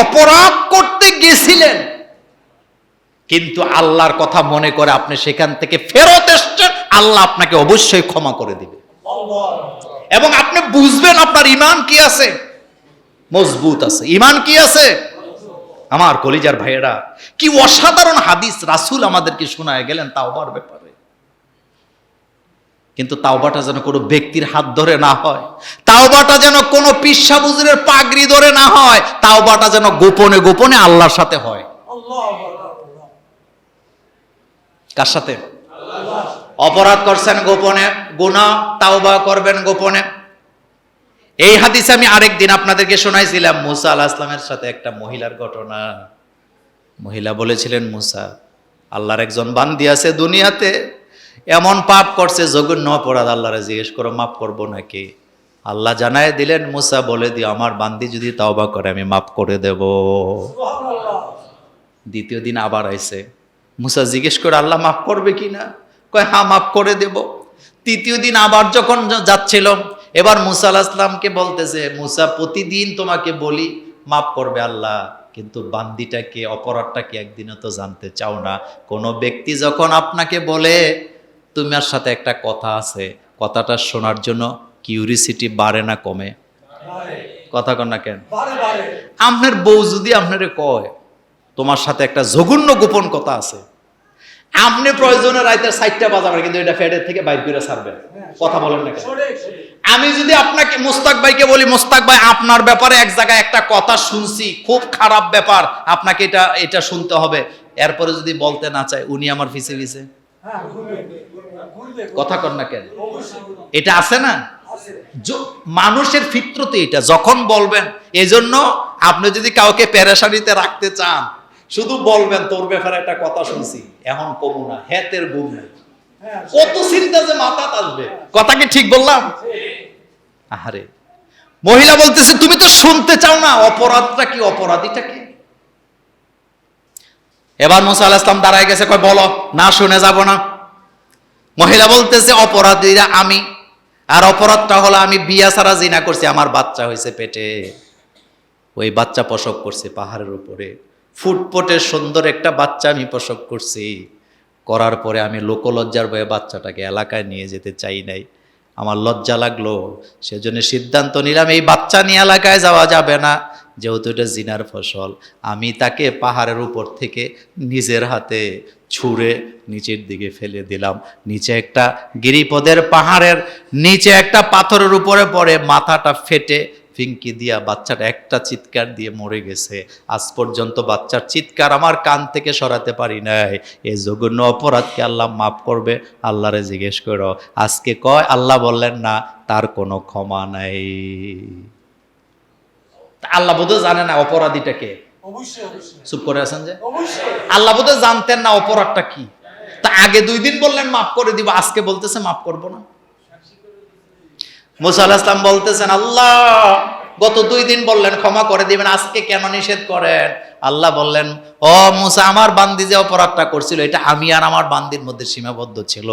অপরাধ করতে গেছিলেন। কিন্তু আল্লাহর কথা মনে করে আপনি সেখান থেকে ফেরত এসছেন আল্লাহ আপনাকে অবশ্যই ক্ষমা করে দিবে। এবং আপনি বুঝবেন আপনার ইমান কি আছে? মজবুত আছে। ইমান কি আছে? আমার কলিজার ভাইয়েরা কি অসাধারণ হাদিস রাসূল আমাদেরকে শোনায় গেলেন তাওবার ব্যাপারে। কিন্তু তাওবাটা যেন কোনো ব্যক্তির হাত ধরে না হয়, তাওবাটা যেন কোনো পিসা বুজুরের পাগড়ি ধরে না হয়, তাওবাটা যেন গোপনে গোপনে আল্লাহর সাথে হয়। কার সাথে? অপরাধ করছেন গোপনে, গুনাহ, তাওবা করবেন গোপনে। এই হাদিসে আমি আরেক দিন আপনাদেরকে শোনাইছিলাম, মুসা আলাহ ইসলামের সাথে একটা মহিলার ঘটনা। মহিলা বলেছিলেন, মুসা, আল্লাহর একজন বান্দি আছে দুনিয়াতে এমন পাপ করছে জঘন্য অপরাধ আল্লাহরে জিজ্ঞেস করো মাফ করব নাকি? আল্লাহ জানায় দিলেন মুসা বলে দিও আমার বান্দি যদি তাওবা করে আমি মাফ করে দেব। দ্বিতীয় দিন আবার আইসে মুসা জিজ্ঞেস করে আল্লাহ মাফ করবে কি না? কয় হ্যাঁ মাফ করে দেব। তৃতীয় দিন আবার যখন যাচ্ছিল এবার মুসা আলাহ ইসলামকে বলতেছে মুসা প্রতিদিন তোমাকে বলি মাফ করবে আল্লাহ কিন্তু বান্দিটাকে অপরাধটাকে একদিনও তো জানতে চাও না। কোনো ব্যক্তি যখন আপনাকে বলে তোমার সাথে একটা কথা আছে কথাটা শোনার জন্য কিউরিসিটি বাড়ে না কমে? কথা কন না কেন? আপনার বউ যদি আপনারে কয় তোমার সাথে একটা জঘন্য গোপন কথা আছে আপনি প্রয়োজনে রাইতে সাইটটা বাজাবেন কিন্তু এটা ফ্যাটের থেকে বাইর করে ছাড়বেন। কথা বলেন না কেন? আমি যদি আপনাকে মোস্তাক ভাইকে বলি মোস্তাক ভাই আপনার ব্যাপারে এক জায়গায় একটা কথা শুনছি খুব খারাপ ব্যাপার আপনাকে এটা এটা শুনতে হবে। এরপরে যদি বলতে না চায় উনি আমার ফিসে ফিসে কথা কর না কেন? এটা আছে না? মানুষের ফিত্রতে এটা যখন বলবেন এজন্য আপনি যদি কাউকে প্যারেশানিতে রাখতে চান শুধু বলবেন তোর ব্যাপারে একটা কথা শুনছি এখন কমু না হেতের ঘুম নেই। কত চিন্তা যে মাথা আসবে কথা কি ঠিক বললাম? আহারে। মহিলা বলতেছে তুমি তো শুনতে চাও না অপরাধটা কি অপরাধীটা কি? এবার মুসা আলাহ ইসলাম দাঁড়ায় গেছে, কয়, বলো, না শুনে যাব না? মহিলা বলতেছে, অপরাধীরা আমি, আর অপরাধটা হলো আমি বিয়া ছাড়া জিনা করছি, আমার বাচ্চা হয়েছে পেটে। ওই বাচ্চা প্রসব করছে পাহাড়ের উপরে। ফুটপটে সুন্দর একটা বাচ্চা আমি প্রসব করছি। করার পরে আমি লোকলজ্জার ভয়ে বাচ্চাটাকে এলাকায় নিয়ে যেতে চাই নাই। আমার লজ্জা লাগল, সেজন্য সিদ্ধান্ত নিলাম, এই বাচ্চা নিয়ে এলাকায় যাওয়া যাবে না। যেহেতু এটা জিনার ফসল, আমি তাকে পাহাড়ের উপর থেকে নিজের হাতে ছুঁড়ে নিচের দিকে ফেলে দিলাম। নিচে একটা গিরিপদের পাহাড়ের, নিচে একটা পাথরের উপরে পড়ে মাথাটা ফেটে ফিঙ্কি দিয়া বাচ্চাটা একটা চিৎকার দিয়ে মরে গেছে। আজ পর্যন্ত বাচ্চার চিৎকার আমার কান থেকে সরাতে পারি নাই। এই জঘন্য অপরাধকে আল্লাহ মাফ করবে, আল্লাহরে জিজ্ঞেস করো। আজকে কয়? আল্লাহ বললেন, না, তার কোনো ক্ষমা নাই। আল্লাহ বোধ জানে না অপরাধীটাকে চুপ করে আছেন যে? আল্লাহ বোধ জানতেন না অপরাধটা কি। তা আগে দুই দিন বললেন মাফ করে দিব আজকে বলতেছে মাফ করব না। মুসা আলাহ ইসলাম বলতেছেন আল্লাহ গত দুই দিন বললেন ক্ষমা করে দিবেন আজকে কেন নিষেধ করেন? আল্লাহ বললেন ও মুসা আমার বান্দি যে অপরাধটা করছিল এটা আমি আর আমার বান্দির মধ্যে সীমাবদ্ধ ছিল।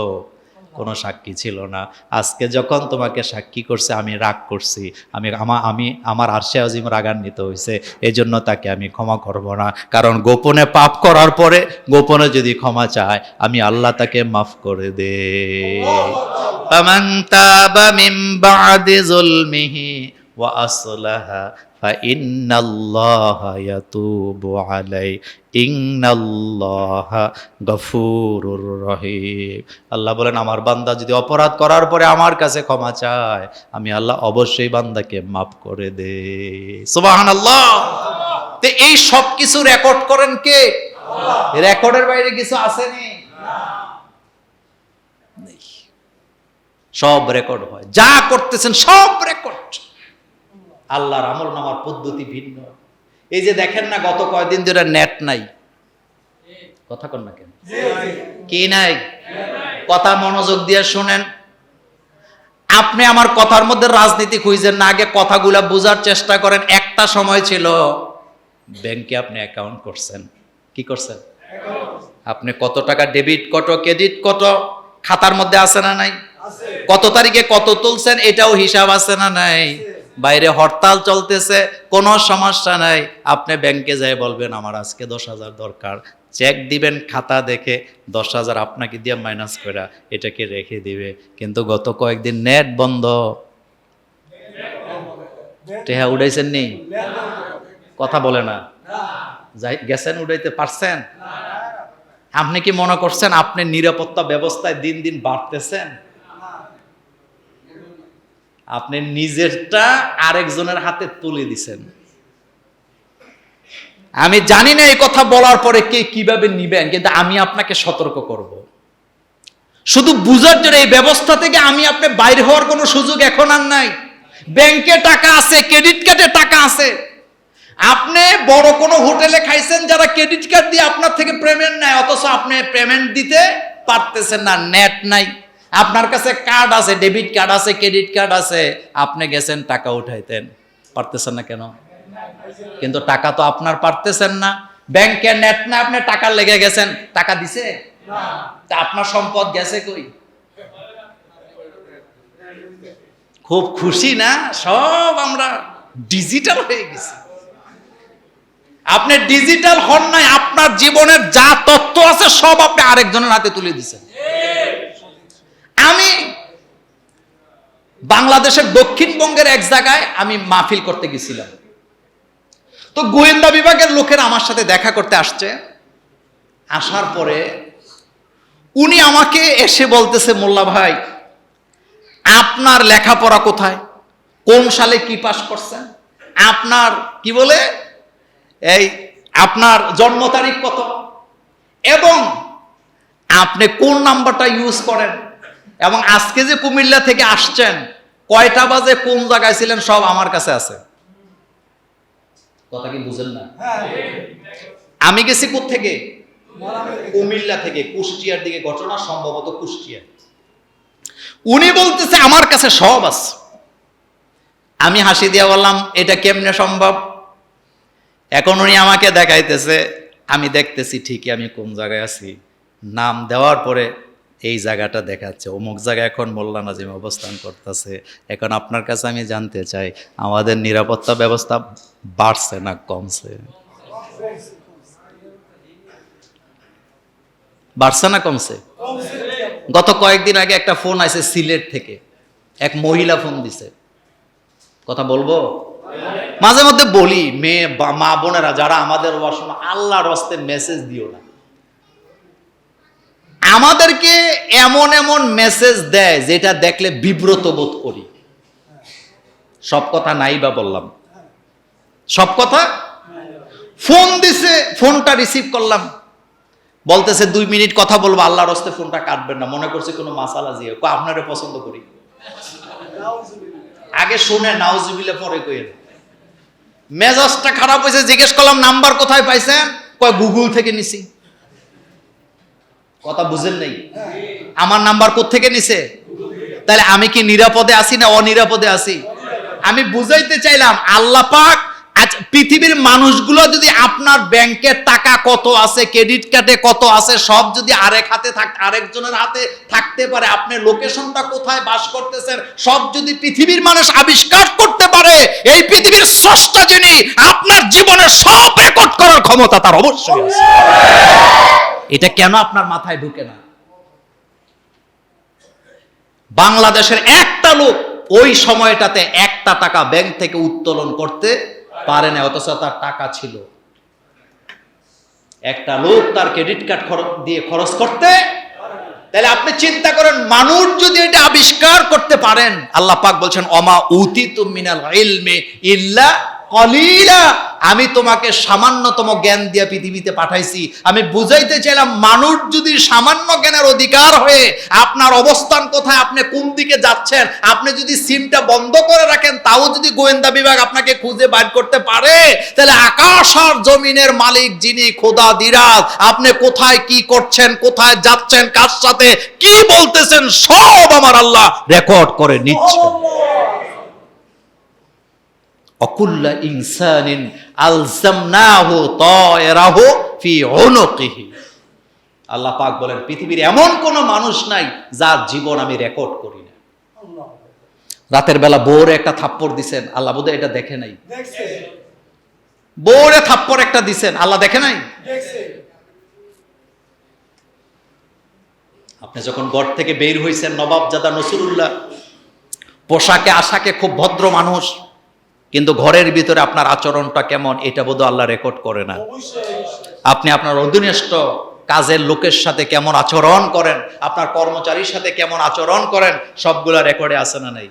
কোনো সাক্ষী ছিল না আজকে যখন তোমাকে সাক্ষী করছে আমি রাগ করছি আমি আমার আমি আমার আরশে আজিম রাগান্বিত হয়েছে এই জন্য তাকে আমি ক্ষমা করব না কারণ গোপনে পাপ করার পরে গোপনে যদি ক্ষমা চায় আমি আল্লাহ তাকে মাফ করে দে فمن تاب من بعد ظلمه وأصلح فإن الله يتوب عليه إن الله غفور رحيم আল্লাহ বলেন আমার বান্দা যদি অপরাধ করার পরে আমার কাছে ক্ষমা চায় আমি আল্লাহ অবশ্যই বান্দাকে মাফ করে দে সুবহানাল্লাহ তো এই সব কিছু রেকর্ড করেন কে রেকর্ডের বাইরে কিছু আসেনি সব রেকর্ড হয় যা করতেছেন সব রেকর্ড আল্লাহর আমল নামার পদ্ধতি ভিন্ন। এই যে দেখেন না গত কয়দিন ধরে নেট নাই। কথা কন না কেন? কি নাই? কথা মনোযোগ দিয়ে শুনেন। আপনি আমার কথার মধ্যে রাজনীতি খুঁজছেন না আগে কথাগুলা বোঝার চেষ্টা করেন। একটা সময় ছিল ব্যাংকে আপনি অ্যাকাউন্ট করছেন। কি করছেন? আপনি কত টাকা ডেবিট কত ক্রেডিট কত খাতার মধ্যে আছে না নাই? কত তারিখে কত তুলছেন এটাও হিসাব আছে না নাই? বাইরে হরতাল চলতেছে, কোনো সমস্যা নাই। আপনি ব্যাংকে যাই বলবেন, আমার আজকে দশ হাজার দরকার। চেক দিবেন, খাতা দেখে দশ হাজার আপনাকে দিয়ে মাইনাস করে এটাকে রেখে দিবে। কিন্তু গত কয়েকদিন নেট বন্ধ। টেহা উড়াইছেন নি? কথা বলে না। গেছেন উড়াইতে পারছেন? আপনি কি মনে করছেন আপনি নিরাপত্তা ব্যবস্থায় দিন দিন বাড়তেছেন? আপনি নিজেরটা আরেকজনের হাতে তুলে দিছেন। আমি জানি না এই কথা বলার পরে কে কীভাবে নিবেন, কিন্তু আমি আপনাকে সতর্ক করব। শুধু বুঝার জন্য এই ব্যবস্থা থেকে আমি আপনি বাইরে হওয়ার কোনো সুযোগ এখন আর নাই। ব্যাংকে টাকা আছে, ক্রেডিট কার্ডে টাকা আছে। আপনি বড় কোনো হোটেলে খাইছেন, যারা ক্রেডিট কার্ড দিয়ে আপনার থেকে পেমেন্ট নেয়, অথচ আপনি পেমেন্ট দিতে পারতেছেন না নেট নাই। আপনার কাছে কার্ড আছে ডেবিট কার্ড আছে ক্রেডিট কার্ড আছে। আপনি গেছেন, টাকা উঠাইতেন। পারতেছেন না কেন? কিন্তু টাকা তো আপনার পারতেছেন না। ব্যাংকের নেট না, আপনি টাকা লেগে গেছেন। টাকা দিছে? তা আপনার সম্পদ গেছে কই? খুব খুশি না? সব আমরা ডিজিটাল হয়ে গেছি। আপনি ডিজিটাল হন নাই, আপনার জীবনের যা তথ্য আছে, সব আপনি আরেকজনের হাতে তুলে দিচ্ছেন আমি বাংলাদেশের দক্ষিণবঙ্গের এক জায়গায় আমি মাহফিল করতে গেছিলাম। তো গোয়েন্দা বিভাগের লোকেরা আমার সাথে দেখা করতে আসছে। আসার পরে উনি আমাকে এসে বলতেছে, মোল্লা ভাই, আপনার লেখাপড়া কোথায়? কোন সালে কি পাশ করছেন? আপনার, কি বলে? এই, আপনার জন্ম তারিখ কত? এবং আপনি কোন নাম্বারটা ইউজ করেন? এবং আজকে যে কুমিল্লা থেকে আসছেন, কয়টা বাজে, কোন জায়গায় ছিলেন, সব আমার কাছে আছে। কথা কি বুঝেন না? আমি গেছি থেকে কুমিল্লা থেকে, কুষ্টিয়ার দিকে। ঘটনা সম্ভবত কুষ্টিয়া। উনি বলতেছে, আমার কাছে সব আছে। আমি হাসি দিয়া বললাম, এটা কেমনে সম্ভব? এখন উনি আমাকে দেখাইতেছে, আমি দেখতেছি ঠিকই আমি কোন জায়গায় আছি। নাম দেওয়ার পরে এই জায়গাটা দেখাচ্ছে। অমুক জায়গায় এখন মোল্লা নাজিম অবস্থান করতেছে। এখন আপনার কাছে আমি জানতে চাই, আমাদের নিরাপত্তা ব্যবস্থা বাড়ছে না কমছে? বাড়ছে না কমছে? গত কয়েকদিন আগে একটা ফোন আছে সিলেট থেকে। এক মহিলা ফোন দিছে। কথা বলব? মাঝে মধ্যে বলি, মেয়ে মা বোনেরা যারা আমাদের আল্লাহর হস্তে মেসেজ দিও না। আমাদেরকে এমন এমন মেসেজ দেয় যেটা দেখলে বিব্রত বোধ করি। সব কথা নাই বা বললাম। সব কথা? ফোন দিছে, ফোনটা রিসিভ করলাম। বলতেছে, দুই মিনিট কথা বলব, আল্লাহর হস্তে ফোনটা কাটবেন না। মনে করছে কোনো মাসালা জিয়ে। আপনারে পছন্দ করি। আগে শুনে নাউজুবিলে পরে কইেন মেজাজটা খারাপ হয়েছে জিজ্ঞেস করলাম, নাম্বার কোথায় পাইছেন? কয়, গুগল থেকে নিছি। কথা বুঝেন নাই। আমার নাম্বার থেকে নিছে? তাহলে আমি কি নিরাপদে আছি না অনিরাপদে আছি? আমি বুঝাইতে চাইলাম, আল্লাহ পাক আজ পৃথিবীর মানুষগুলো যদি আপনার ব্যাংকের টাকা কত আছে, ক্রেডিট কার্ডে কত আছে, সব যদি আরেক হাতে থাক, আরেকজনের হাতে থাকতে পারে, আপনি লোকেশনটা কোথায় বাস করতেছেন, সব যদি পৃথিবীর মানুষ আবিষ্কার করতে পারে, এই পৃথিবীর স্রষ্টা যিনি, আপনার জীবনের সব রেকর্ড করার ক্ষমতা তার অবশ্যই আছে। এটা কেন আপনার মাথায় ঢুকে না? বাংলাদেশের একটা লোক ওই সময়টাতে একটা টাকা ব্যাংক থেকে উত্তোলন করতে পারে না, অথচ তার টাকা ছিল। একটা লোক তার ক্রেডিট কার্ড দিয়ে খরচ করতে তাহলে আপনি চিন্তা করেন, মানুষ যদি এটা আবিষ্কার করতে পারেন, আল্লাহ পাক বলছেন অমা উতি মিনাল ইল্লা কলিলা, আমি তোমাকে সামান্যতম জ্ঞান দিয়ে পৃথিবীতে পাঠাইছি। আমি বুঝাইতে চাইলাম, মানুষ যদি সামান্য জ্ঞানের অধিকার হয়ে আপনার অবস্থান কোথায়, আপনি কোন দিকে যাচ্ছেন, আপনি যদি সিমটা বন্ধ করে রাখেন, তাও যদি গোয়েন্দা বিভাগ আপনাকে খুঁজে বাইর করতে পারে, তাহলে আকাশ আর জমিনের মালিক যিনি খোদা দিরাজ, আপনি কোথায় কি করছেন, কোথায় যাচ্ছেন, কার সাথে কি বলতেছেন, সব আমার আল্লাহ রেকর্ড করে নিচ্ছে অকুল্লা ইনসানিন আলজামনাহু তায়রাহু ফি উনুকিহি। আল্লাহ পাক বলেন পৃথিবীর এমন কোন মানুষ নাই যার জীবন আমি রেকর্ড করি না। রাতের বেলা বউরে একটা থাপ্পড় দিছেন আল্লাহ বোধহয় এটা দেখে নাই। বউরে থাপ্পড় একটা দিছেন আল্লাহ দেখে নাই? আপনি যখন ঘর থেকে বের হয়েছেন নবাবজাদা নসরুল্লাহ পোশাকে আশাকে খুব ভদ্র মানুষ কিন্তু ঘরের ভিতরে আপনার আচরণটা কেমন, এটা বোধ আল্লাহ রেকর্ড করে না। আপনি আপনার অধীনস্থ কাজের লোকের সাথে কেমন আচরণ করেন, আপনার কর্মচারীর সাথে কেমন আচরণ করেন, সবগুলা রেকর্ডে আছে না নাই?